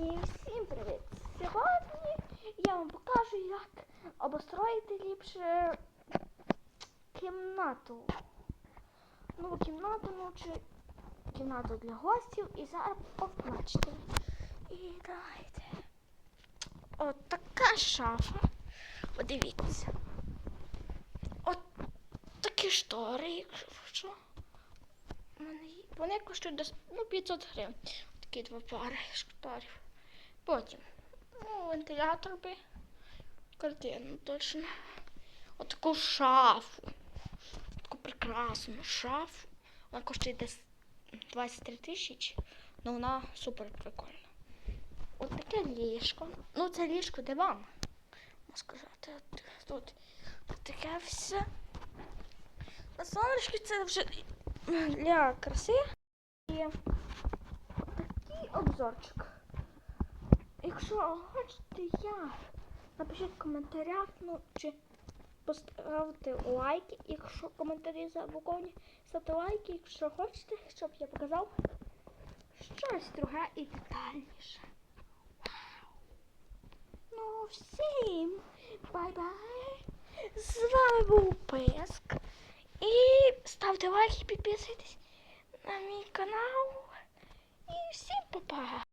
І всім привіт! Сьогодні я вам покажу, як обустроїти ліпше кімнату. Ну, кімнату, ну чи кімнату для гостів і зараз побачите. І давайте. От така шафа. Подивіться. От такі штори, якщо Вони коштують десь ну, 500 гривень. Такі два пари шторів. Потім ну, вентилятор би. Картину точно. Отаку шафу. Таку прекрасну шафу. Вона коштує десь 23 тисячі, але вона супер прикольна. От таке ліжко. Ну, це ліжко диван. Можна сказати. Тут, тут таке все. На сонечки це вже для краси. І такий обзорчик. Якщо хочете, я напишіть в коментарях, ну чи поставте лайки, якщо коментарі забуковні, ставте лайки, якщо хочете, щоб я показав щось друге і детальніше. Ну всім бай-бай! З вами був Песк. І ставте лайки, підписуйтесь на мій канал. І всім па-па!